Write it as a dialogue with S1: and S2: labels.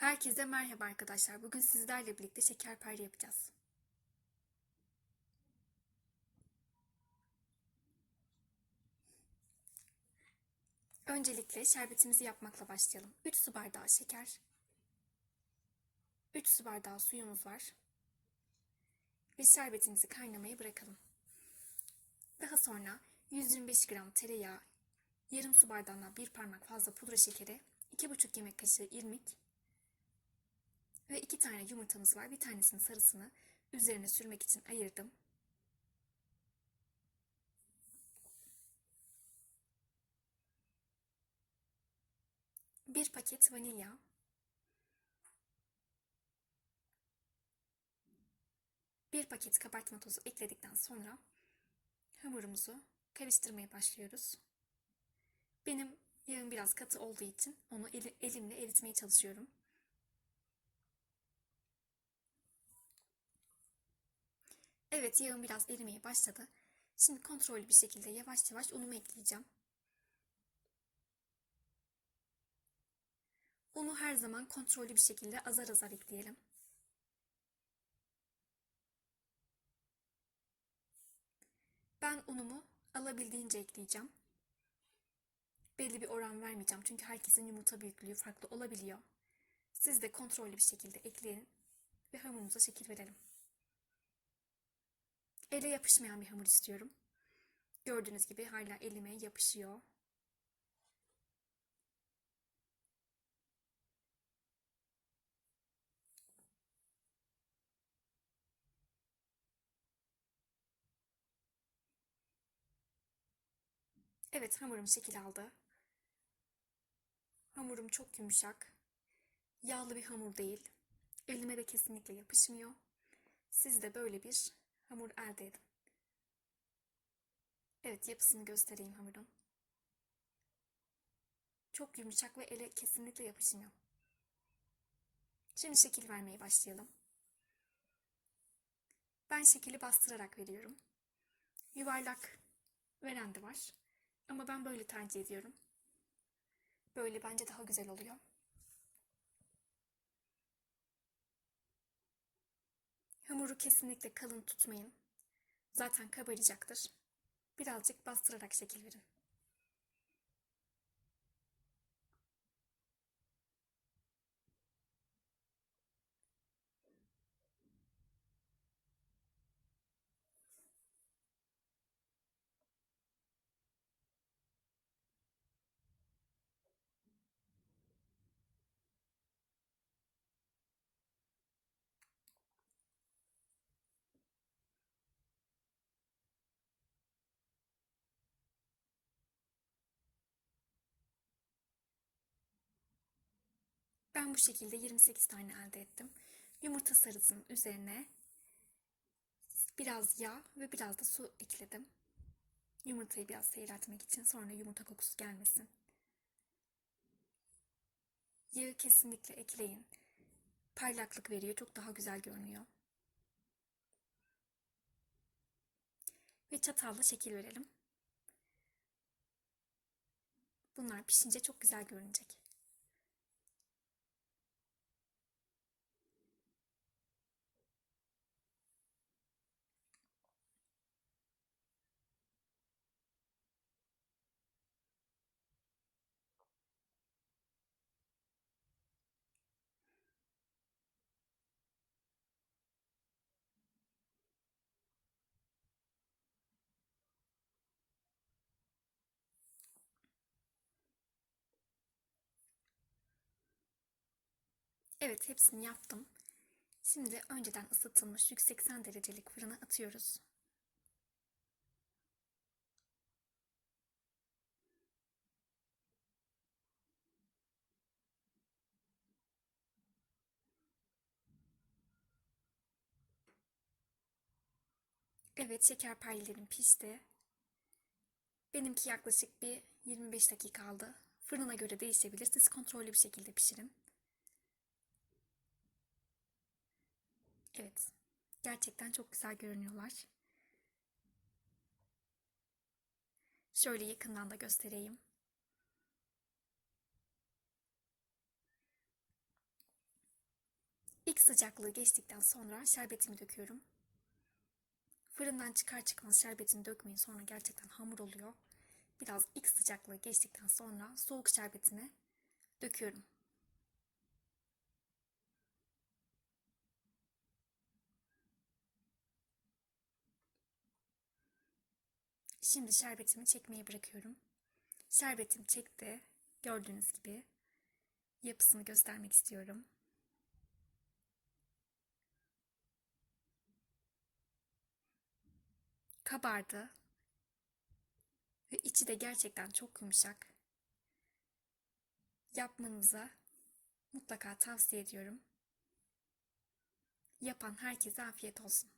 S1: Herkese merhaba arkadaşlar. Bugün sizlerle birlikte şekerpare yapacağız. Öncelikle şerbetimizi yapmakla başlayalım. 3 su bardağı şeker, 3 su bardağı suyumuz var ve şerbetimizi kaynamaya bırakalım. Daha sonra 125 gram tereyağı, yarım su bardağından bir parmak fazla pudra şekeri, 2,5 yemek kaşığı irmik, ve iki tane yumurtamız var. Bir tanesinin sarısını üzerine sürmek için ayırdım. Bir paket vanilya. Bir paket kabartma tozu ekledikten sonra hamurumuzu karıştırmaya başlıyoruz. Benim yağım biraz katı olduğu için onu elimle eritmeye çalışıyorum. Evet yağım biraz erimeye başladı. Şimdi kontrollü bir şekilde yavaş yavaş unumu ekleyeceğim. Unu her zaman kontrollü bir şekilde azar azar ekleyelim. Ben unumu alabildiğince ekleyeceğim. Belli bir oran vermeyeceğim çünkü herkesin yumurta büyüklüğü farklı olabiliyor. Siz de kontrollü bir şekilde ekleyin ve hamurumuza şekil verelim. Ele yapışmayan bir hamur istiyorum. Gördüğünüz gibi hala elime yapışıyor. Evet hamurum şekil aldı. Hamurum çok yumuşak. Yağlı bir hamur değil. Elime de kesinlikle yapışmıyor. Siz de böyle bir hamur elde edin. Evet yapısını göstereyim hamurun. Çok yumuşak ve ele kesinlikle yapışmıyor. Şimdi şekil vermeye başlayalım. Ben şekili bastırarak veriyorum. Yuvarlak veren de var. Ama ben böyle tercih ediyorum. Böyle bence daha güzel oluyor. Hamuru kesinlikle kalın tutmayın. Zaten kabaracaktır. Birazcık bastırarak şekil verin. Ben bu şekilde 28 tane elde ettim. Yumurta sarısının üzerine biraz yağ ve biraz da su ekledim. Yumurtayı biraz seyreltmek için sonra yumurta kokusu gelmesin. Yağı kesinlikle ekleyin. Parlaklık veriyor. Çok daha güzel görünüyor. Ve çatalla şekil verelim. Bunlar pişince çok güzel görünecek. Evet hepsini yaptım. Şimdi önceden ısıtılmış 180 derecelik fırına atıyoruz. Evet şekerparelerim pişti. Benimki yaklaşık bir 25 dakika aldı. Fırına göre değişebilir. Siz kontrollü bir şekilde pişirin. Evet. Gerçekten çok güzel görünüyorlar. Şöyle yakından da göstereyim. İlk sıcaklığı geçtikten sonra şerbetimi döküyorum. Fırından çıkar çıkmaz şerbetini dökmeyin sonra gerçekten hamur oluyor. Biraz ilk sıcaklığı geçtikten sonra soğuk şerbetini döküyorum. Şimdi şerbetimi çekmeye bırakıyorum. Şerbetim çekti. Gördüğünüz gibi yapısını göstermek istiyorum. Kabardı. Ve içi de gerçekten çok yumuşak. Yapmanıza mutlaka tavsiye ediyorum. Yapan herkese afiyet olsun.